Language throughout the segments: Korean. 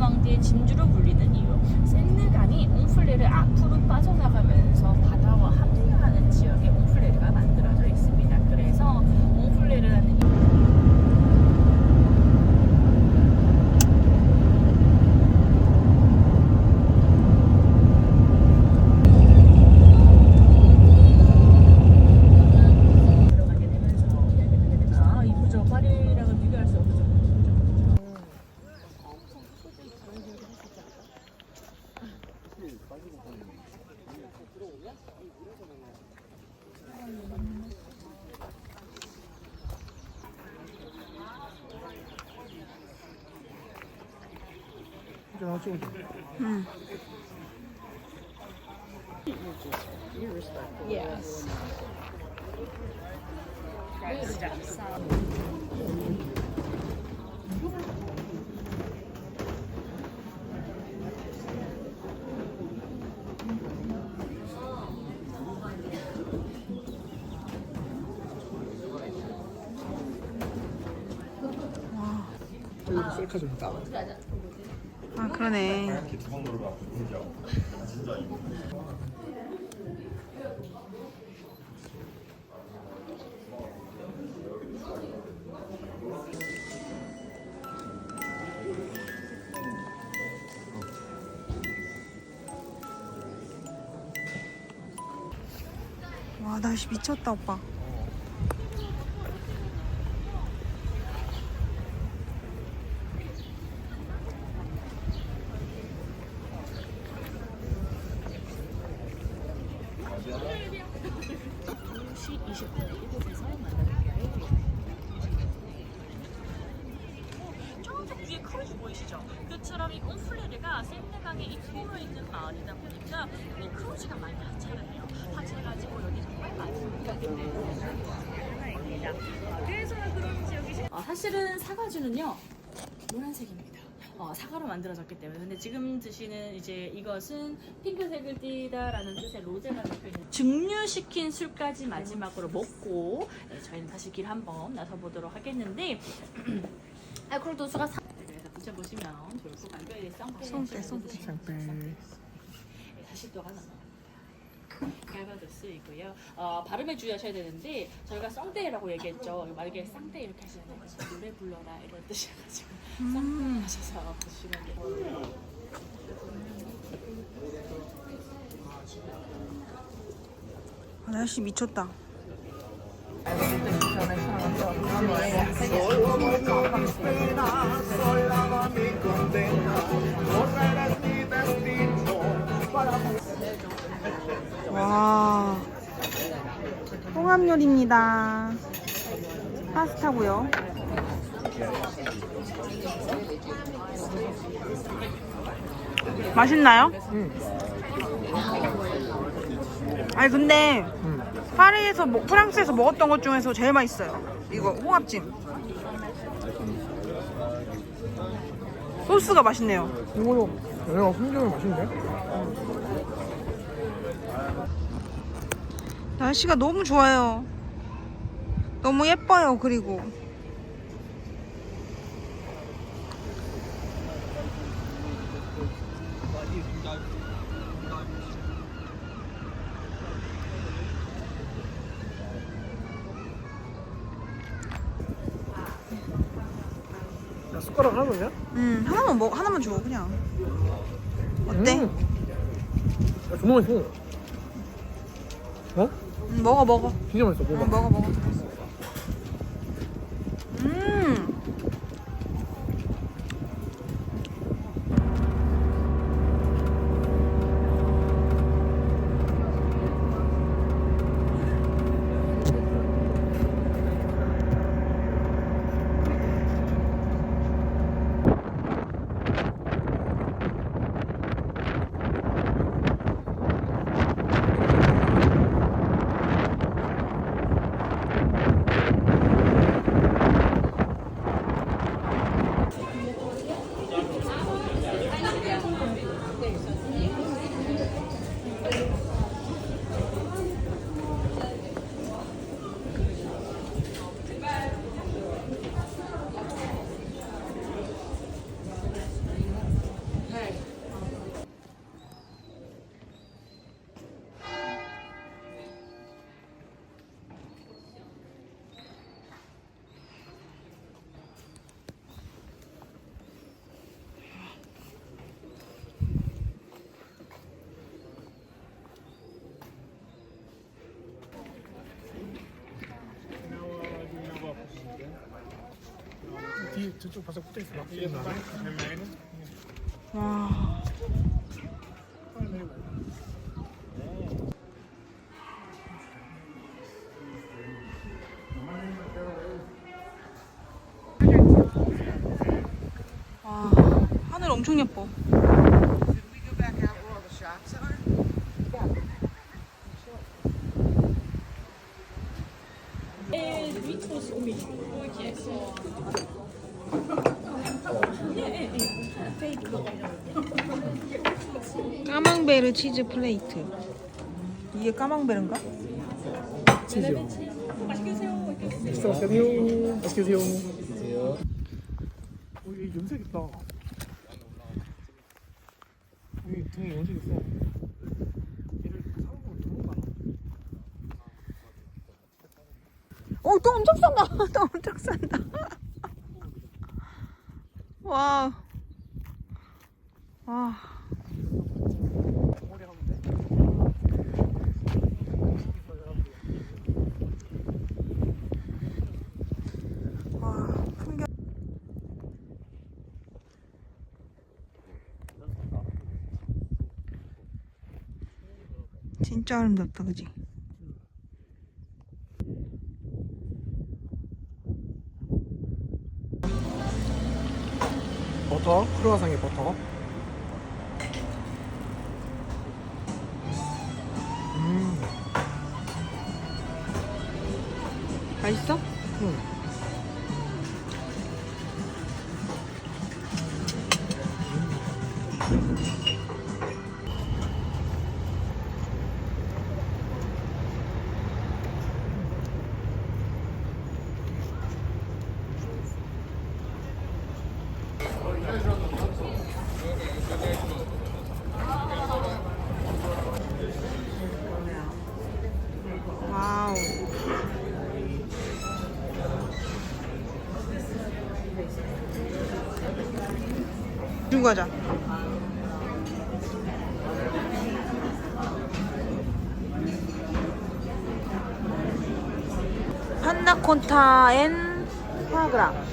왕대의 진주로 불리는 이유. 샌느간이 웅플레를 앞으로 빠져나가면서 바다 찍어줘. 응. Yes. 셀카 좀 있다. 아 그러네. 와 날씨 미쳤다 오빠. 크루즈 보이시죠? 그처럼 이 옴플레르가 샌드강의 이 통으로 있는 마을이다 보니까 이 크루즈가 많이 다채롭네요. 다채가지고 여기 정말 많은 하나입니다. 어, 사실은 사과주는요 노란색입니다. 어, 사과로 만들어졌기 때문에 근데 지금 드시는 이제 이것은 핑크색을 띠다라는 뜻의 로제가 적혀있는 증류시킨 술까지 마지막으로 먹고 네, 저희는 다시 길 한번 나서보도록 하겠는데 알코올 도수가 3 앉혀보시면 좋을 것 같아요. 쌍배, 쌍배, 쌍배. 다시 또 하나 갈바도 쓰이고요. 어, 발음에 주의하셔야 되는데 저희가 쌍대라고 얘기했죠. 만약에 쌍대 이렇게 하시면 노래 불러라 이런 뜻이어가지고 음. 쌍대 하셔서 보시면 돼요. 아, 날씨 미쳤다. 와. 홍합 요리입니다. 파스타고요. 맛있나요? 응. 아니 근데 응. 파리에서 먹- 프랑스에서 먹었던 것 중에서 제일 맛있어요. 이거 홍합찜. 소스가 맛있네요. 이거도 얘가 풍경이 맛있는데? 날씨가 너무 좋아요. 너무 예뻐요. 그리고 숟가락 하나 넣냐? 음 하나만 먹 하나만 줘 그냥. 어때? 음. 야, 정말 맛있어. 어? 음, 먹어 먹어. 진짜 맛있어. 응, 먹어봐. 먹어 먹어. 음. 저쪽 바싹 붙어 있어. 막. 와. 와 하늘 엄청 예뻐. 까망베르 치즈 플레이트. 이게 까망베르인가? 치즈요. 맛있게 드세요. 맛있게 드세요. 오, 이 염색 있다. 여기 등에 염색 있어. 얘를 사는 거 도망가. 오, 또 엄청 싼다. 또 엄청 싼다. 와. 돼. 와, 풍경. 진짜 아름답다, 그지? 버터, 크루아상의 버터. 음, 맛있어? 응. 중 과자. 판나콘타 앤 파그라.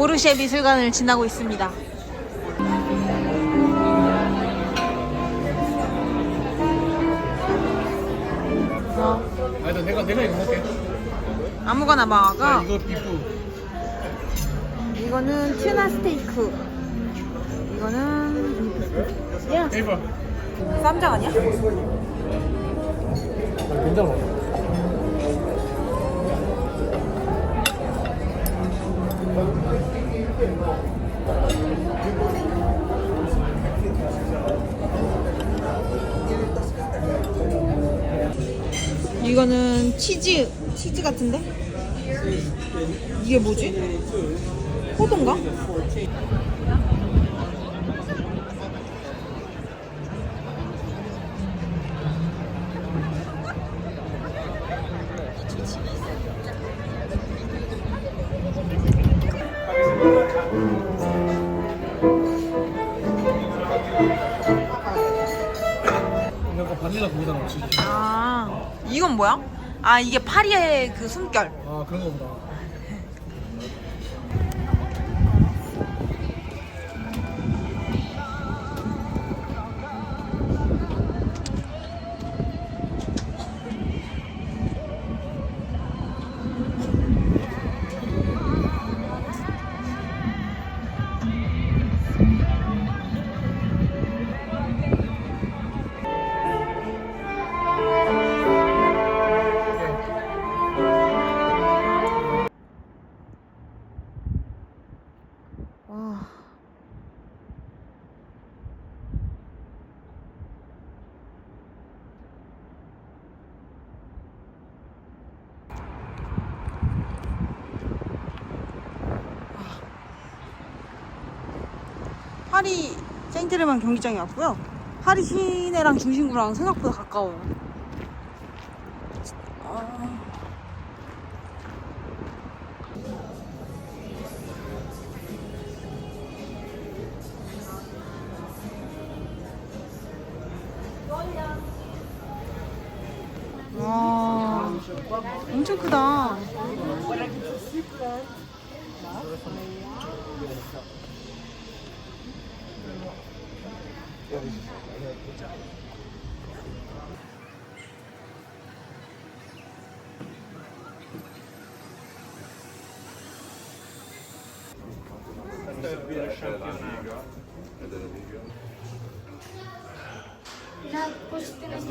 오르쉐 미술관을 지나고 있습니다. 어, 아니, 나 내가, 내가 이거 먹게. 아무거나 먹어. 이거 비프. 이거는 튜나 스테이크. 이거는 대박. 쌈장 아니야? 괜찮아. 이거는 치즈 치즈 같은데? 이게 뭐지? 포도인가? 약간 바닐라 그거잖아, 혹시. 아 이건 뭐야? 아 이게 파리의 그 숨결. 아, 그런 거보다. 파리 생테르만 경기장에 왔고요. 파리 시내랑 중심구랑 생각보다 가까워요. 아. 와, 엄청 크다.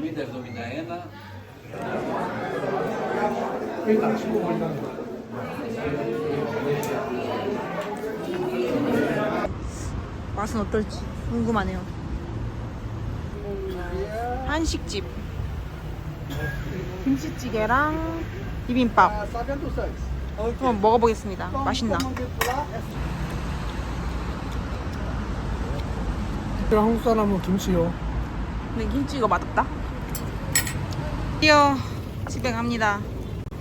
Líder do Minaena, 일단 친구 걸리는 거. 맛은 어떨지 궁금하네요. 한식집. 김치찌개랑 비빔밥. 한번 먹어보겠습니다. 맛있나? 제가 한국 사람은 김치요. 근데 김치 이거 맛없다. 드디어 집에 갑니다.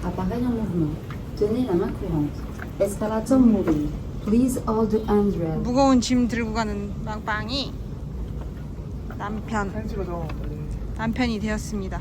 Appareil en mouvement. Tenez la main courante. Escalator mobile. Please hold the handrail. 무거운 짐 들고 가는 빵빵이 남편. 남편이 되었습니다.